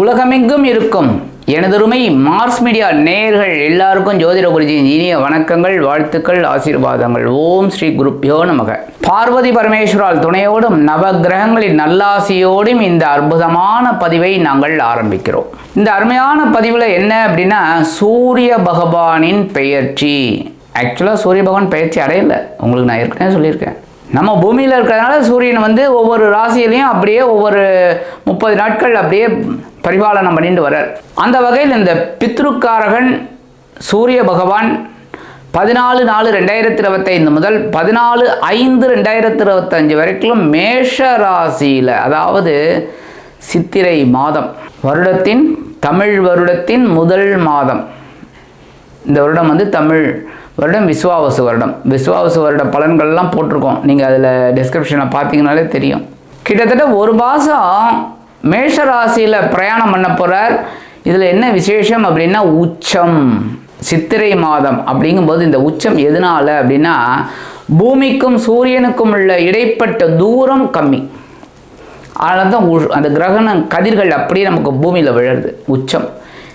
உலகமெங்கும் இருக்கும். எனதருமை மார்ஸ் மீடியா நேயர்கள் எல்லாருக்கும் ஜோதிட குருஜியின் இனிய வணக்கங்கள் வாழ்த்துக்கள் ஆசீர்வாதங்கள். ஓம் ஸ்ரீ குருப்யோ நமக. பார்வதி பரமேஸ்வரால் துணையோடும் நவ கிரகங்களின் நல்லாசியோடும் இந்த அற்புதமான பதிவை நாங்கள் ஆரம்பிக்கிறோம். இந்த அருமையான பதிவில் என்ன அப்படின்னா சூரிய பகவானின் பெயர்ச்சி. ஆக்சுவலாக சூரிய பகவான் பெயர்ச்சி அடையலை. உங்களுக்கு நான் ஏற்கனவே சொல்லியிருக்கேன். நம்ம பூமியில் இருக்கிறதுனால சூரியன் வந்து ஒவ்வொரு ராசியிலையும் அப்படியே ஒவ்வொரு முப்பது நாட்கள் அப்படியே பரிபாலனம் பண்ணிட்டு வர்றார். அந்த வகையில் இந்த பித்ருக்காரகன் சூரிய பகவான் பதினாலு நாலு ரெண்டாயிரத்தி இருபத்தைந்து முதல் பதினாலு ஐந்து ரெண்டாயிரத்தி இருபத்தஞ்சு வரைக்கும் மேஷ ராசியில் அதாவது சித்திரை மாதம் வருடத்தின் தமிழ் வருடத்தின் முதல் மாதம். இந்த வருடம் வந்து தமிழ் வருடம் விஸ்வாவசு வருடம். விஸ்வாவசு வருட பலன்கள்லாம் போட்டிருக்கோம். நீங்கள் அதில் டிஸ்கிரிப்ஷனில் பார்த்தீங்கனாலே தெரியும். கிட்டத்தட்ட ஒரு மாதம் மேஷ ராசியில் பிரயாணம் பண்ண போகிறார் இதில் என்ன விசேஷம் அப்படின்னா உச்சம் சித்திரை மாதம் அப்படிங்கும்போது இந்த உச்சம் எதனால அப்படின்னா பூமிக்கும் சூரியனுக்கும் உள்ள இடைப்பட்ட தூரம் கம்மி. அதனால தான் உ- அந்த கிரகண கதிர்கள் அப்படியே நமக்கு பூமியில் விழுறது. உச்சம்.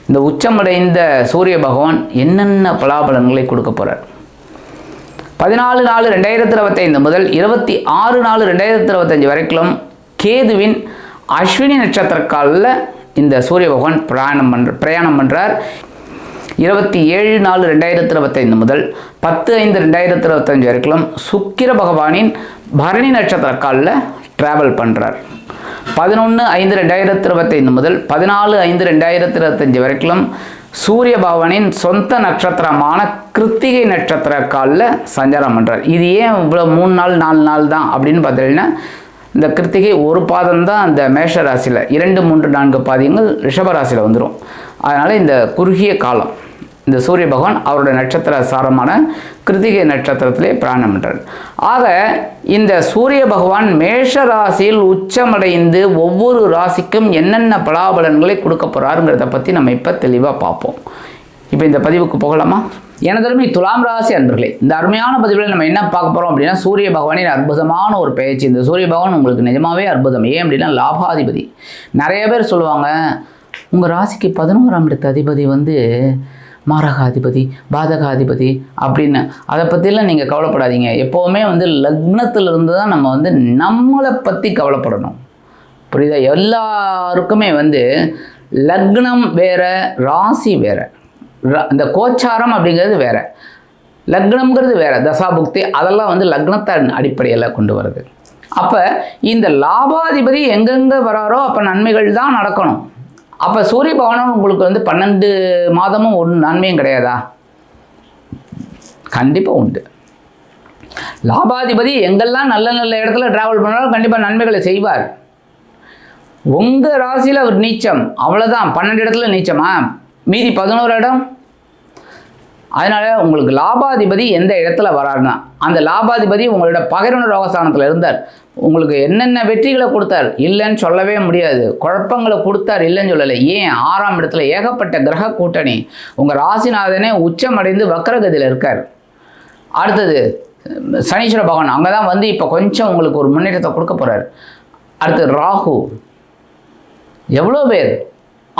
இந்த உச்சமடைந்த சூரிய பகவான் என்னென்ன பலாபலன்களை கொடுக்க போகிறார் பதினாலு நாலு ரெண்டாயிரத்தி இருபத்தைந்து முதல் இருபத்தி ஆறு நாலு ரெண்டாயிரத்தி இருபத்தஞ்சு வரைக்கும் கேதுவின் அஸ்வினி நட்சத்திர காலில் இந்த சூரிய பகவான் பிரயாணம் பண்ற பிரயாணம் பண்ணுறார் இருபத்தி ஏழு நாலு ரெண்டாயிரத்தி இருபத்தைந்து முதல் பத்து ஐந்து ரெண்டாயிரத்தி இருபத்தஞ்சு வரைக்கும் சுக்கிர பகவானின் பரணி நட்சத்திர காலில் ட்ராவல் பண்ணுறார் பதினொன்று ஐந்து ரெண்டாயிரத்தி இருபத்தைந்து முதல் பதினாலு ஐந்து ரெண்டாயிரத்தி இருபத்தஞ்சு வரைக்கும் சூரிய பகவானின் சொந்த நட்சத்திரமான கிருத்திகை நட்சத்திர காலில் சஞ்சாரம் பண்ணுறார் இது ஏன் இவ்வளோ மூணு நாள் நாலு நாள் தான் அப்படின்னு பார்த்தீங்கன்னா இந்த கிருத்திகை ஒரு பாதம் தான் அந்த மேஷ ராசியில் இரண்டு மூன்று நான்கு பாதியங்கள் ரிஷப ராசியில் வந்துடும் அதனால் இந்த குறுகிய காலம் இந்த சூரிய பகவான் அவருடைய நட்சத்திர சாரமான கிருத்திகை நட்சத்திரத்திலே பிராணம் பண்றார் ஆக இந்த சூரிய பகவான் மேஷ ராசியில் உச்சமடைந்து ஒவ்வொரு ராசிக்கும் என்னென்ன பலாபலன்களை கொடுக்க போகிறாருங்கிறத பற்றி நம்ம இப்போ தெளிவாக பார்ப்போம். இப்போ இந்த பதிவுக்கு போகலாமா? எனதருமை துலாம் ராசி அன்பர்களே இந்த அருமையான பதிவில் நம்ம என்ன பார்க்க போகிறோம் அப்படின்னா சூரிய பகவானின் அற்புதமான ஒரு பயிற்சி. இந்த சூரிய பகவான் உங்களுக்கு நிஜமாவே அற்புதம். ஏன் அப்படின்னா லாபாதிபதி. நிறைய பேர் சொல்லுவாங்க உங்கள் ராசிக்கு பதினோராம் இடத்து அதிபதி வந்து மாரகாதிபதி பாதகாதிபதி அப்படின்னு. அதை பற்றிலாம் நீங்கள் கவலைப்படாதீங்க. எப்போவுமே வந்து லக்னத்திலிருந்து தான் நம்ம வந்து நம்மளை பற்றி கவலைப்படணும். புரியுதா? எல்லாருக்குமே வந்து லக்னம் வேறு ராசி வேறு. இந்த கோச்சாரம் அப்படிங்கிறது வேறு. லக்னம்ங்கிறது வேறு. தசாபுக்தி அதெல்லாம் வந்து லக்னத்தை அடிப்படையில் கொண்டு வருது. அப்போ இந்த லாபாதிபதி எங்கெங்கே வராரோ அப்போ நன்மைகள் தான் நடக்கணும். அப்போ சூரிய பகவானும் உங்களுக்கு வந்து பன்னெண்டு மாதமும் ஒன்று நன்மையும் கிடையாதா? கண்டிப்பாக உண்டு. லாபாதிபதி எங்கெல்லாம் நல்ல நல்ல இடத்துல ட்ராவல் பண்ணாலும் கண்டிப்பாக நன்மைகளை செய்வார். உங்கள் ராசியில் அவர் நீச்சம் அவ்வளோதான் பன்னெண்டு இடத்துல நீச்சமா? மீதி பதினோரு இடம்? அதனால உங்களுக்கு லாபாதிபதி எந்த இடத்துல வராருன்னா அந்த லாபாதிபதி உங்களோட பகிர்வு ரோகஸ்தானத்தில் இருந்தார். உங்களுக்கு என்னென்ன வெற்றிகளை கொடுத்தார்? இல்லைன்னு சொல்லவே முடியாது. குழப்பங்களை கொடுத்தார் இல்லைன்னு சொல்லலை. ஏன்? ஆறாம் இடத்துல ஏகப்பட்ட கிரக கூட்டணி. உங்கள் ராசிநாதனே உச்சமடைந்து வக்கரகதியில் இருக்கார். அடுத்தது சனீஸ்வர பகவான் அங்கே தான் வந்து இப்போ கொஞ்சம் உங்களுக்கு ஒரு முன்னேற்றத்தை கொடுக்க போகிறார் அடுத்து ராகு. எவ்வளோ பேர்?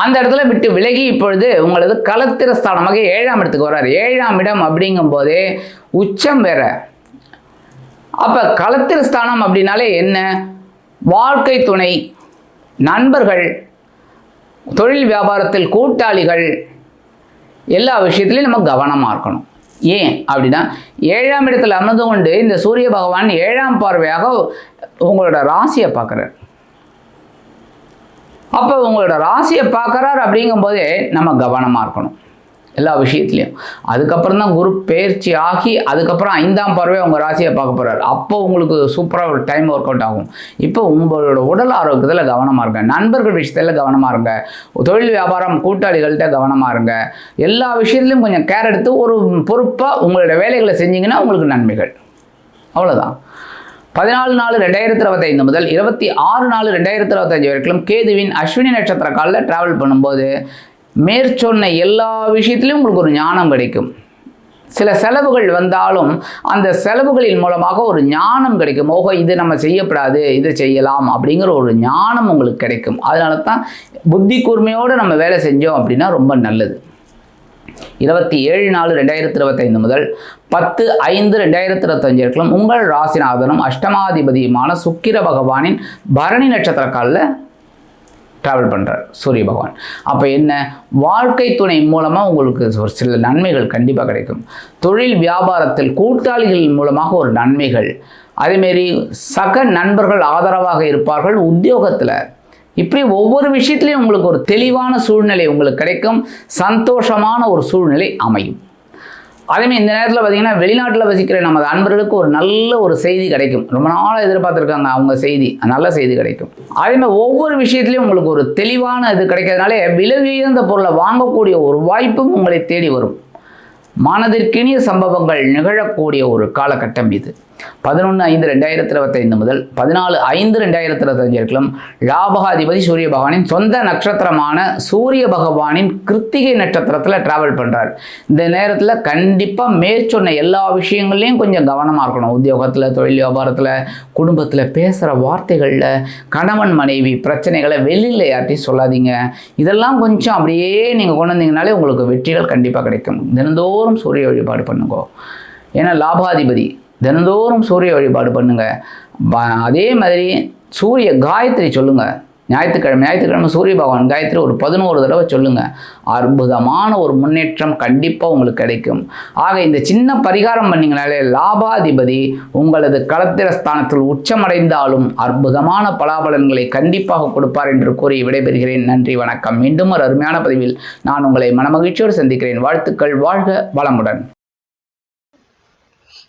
அந்த இடத்துல விட்டு விலகி இப்பொழுது உங்களது களத்திர ஸ்தானமாக ஏழாம் இடத்துக்கு வர்றார். ஏழாம் இடம் அப்படிங்கும் போதே உச்சம் வேற. அப்போ களத்திர ஸ்தானம் அப்படின்னாலே என்ன? வாழ்க்கை துணை நண்பர்கள் தொழில் வியாபாரத்தில் கூட்டாளிகள் எல்லா விஷயத்துலையும் நம்ம கவனமாக இருக்கணும். ஏன் அப்படின்னா ஏழாம் இடத்துல அமர்ந்து கொண்டு இந்த சூரிய பகவான் ஏழாம் பார்வையாக உங்களோட ராசியை பார்க்குறாரு. அப்போ உங்களோட ராசியை பார்க்குறார் அப்படிங்கும்போதே நம்ம கவனமாக இருக்கணும். எல்லா விஷயத்துலையும். அதுக்கப்புறம் தான் குரு பயிற்சி ஆகி அதுக்கப்புறம் ஐந்தாம் பறவை உங்கள் ராசியை பார்க்க போகிறாரு அப்போ உங்களுக்கு சூப்பராக ஒரு டைம் ஒர்க் அவுட் ஆகும். இப்போ உங்களோட உடல் ஆரோக்கியத்தில் கவனமாக இருங்க. நண்பர்கள் விஷயத்தில் கவனமாக இருங்க. தொழில் வியாபாரம் கூட்டாளிகள்கிட்ட கவனமாக இருங்க. எல்லா விஷயத்துலையும் கொஞ்சம் கேர் எடுத்து ஒரு பொறுப்பாக உங்களோட வேலைகளை செஞ்சிங்கன்னா உங்களுக்கு நன்மைகள். அவ்வளோதான் பதினாலு நாலு ரெண்டாயிரத்தி இருபத்தைந்து முதல் இருபத்தி ஆறு நாலு ரெண்டாயிரத்தி இருபத்தஞ்சு வரைக்கும் கேதுவின் அஸ்வினி நட்சத்திர காலில் ட்ராவல் பண்ணும்போது மேற்சொன்ன எல்லா விஷயத்துலையும் உங்களுக்கு ஒரு ஞானம் கிடைக்கும். சில செலவுகள் வந்தாலும் அந்த செலவுகளின் மூலமாக ஒரு ஞானம் கிடைக்கும். ஓஹோ இது நம்ம செய்யப்படாது இதை செய்யலாம் அப்படிங்கிற ஒரு ஞானம் உங்களுக்கு கிடைக்கும். அதனால தான் புத்தி கூர்மையோடு நம்ம வேலை செஞ்சோம் அப்படின்னா ரொம்ப நல்லது. இருபத்தி ஏழு நாலு ரெண்டாயிரத்தி இருபத்தைந்து முதல் பத்து ஐந்து ரெண்டாயிரத்தி இருபத்தஞ்சு இருக்கலாம். உங்கள் ராசிநாதனும் அஷ்டமாதிபதியுமான சுக்கிர பகவானின் பரணி நட்சத்திர காலில் ட்ராவல் பண்ணுறார் சூரிய பகவான். அப்போ என்ன? வாழ்க்கை துணை மூலமாக உங்களுக்கு ஒரு சில நன்மைகள் கண்டிப்பாக கிடைக்கும். தொழில் வியாபாரத்தில் கூட்டாளிகள் மூலமாக ஒரு நன்மைகள். அதேமாரி சக நண்பர்கள் ஆதரவாக இருப்பார்கள் உத்தியோகத்தில். இப்படி ஒவ்வொரு விஷயத்துலையும் உங்களுக்கு ஒரு தெளிவான சூழ்நிலை உங்களுக்கு கிடைக்கும். சந்தோஷமான ஒரு சூழ்நிலை அமையும். அதேமாதிரி இந்த நேரத்தில் பார்த்தீங்கன்னா வெளிநாட்டில் வசிக்கிற நமது அன்பர்களுக்கு ஒரு நல்ல ஒரு செய்தி கிடைக்கும். ரொம்ப நாளாக எதிர்பார்த்துருக்காங்க அவங்க செய்தி. நல்ல செய்தி கிடைக்கும். அதேமாதிரி ஒவ்வொரு விஷயத்துலையும் உங்களுக்கு ஒரு தெளிவான இது கிடைக்கிறதுனாலே விலை உயர்ந்த பொருளை வாங்கக்கூடிய ஒரு வாய்ப்பும் உங்களை தேடி வரும். மனதிற்கினிய சம்பவங்கள் நிகழக்கூடிய ஒரு காலகட்டம் இது. பதினொன்று ஐந்து ரெண்டாயிரத்தி இருபத்தைந்து முதல் பதினாலு ஐந்து ரெண்டாயிரத்தி இருபத்தஞ்சு இருக்கலாம் லாபகாதிபதி சூரிய பகவானின் சொந்த நட்சத்திரமான சூரிய பகவானின் கிருத்திகை நட்சத்திரத்தில் டிராவல் பண்ணுறார் இந்த நேரத்தில் கண்டிப்பாக மேற்சொன்ன எல்லா விஷயங்கள்லையும் கொஞ்சம் கவனமாக இருக்கணும். உத்தியோகத்தில் தொழில் வியாபாரத்தில் குடும்பத்தில் பேசுகிற வார்த்தைகளில் கணவன் மனைவி பிரச்சனைகளை வெளியில் யார்ட்டையும் சொல்லாதீங்க. இதெல்லாம் கொஞ்சம் அப்படியே நீங்கள் கொண்டு வந்தீங்கனாலே உங்களுக்கு வெற்றிகள் கண்டிப்பாக கிடைக்கும். தினந்தோறும் சூரிய வழிபாடு பண்ணுங்க. ஏன்னா லாபாதிபதி தினந்தோறும் சூரிய வழிபாடு பண்ணுங்கள் அதே மாதிரி சூரிய காயத்ரி சொல்லுங்கள் ஞாயிற்றுக்கிழமை ஞாயிற்றுக்கிழமை சூரிய பகவான் காயத்ரி ஒரு பதினோரு தடவை சொல்லுங்கள் அற்புதமான ஒரு முன்னேற்றம் கண்டிப்பாக உங்களுக்கு கிடைக்கும். ஆக இந்த சின்ன பரிகாரம் பண்ணிங்கனாலே லாபாதிபதி உங்களது களத்திர ஸ்தானத்தில் உச்சமடைந்தாலும் அற்புதமான பலாபலன்களை கண்டிப்பாக கொடுப்பார் என்று கூறி விடைபெறுகிறேன். நன்றி வணக்கம். மீண்டும் ஒரு அருமையான பதிவில் நான் உங்களை மனமகிழ்ச்சியோடு சந்திக்கிறேன். வாழ்த்துக்கள் வாழ்க வளமுடன்.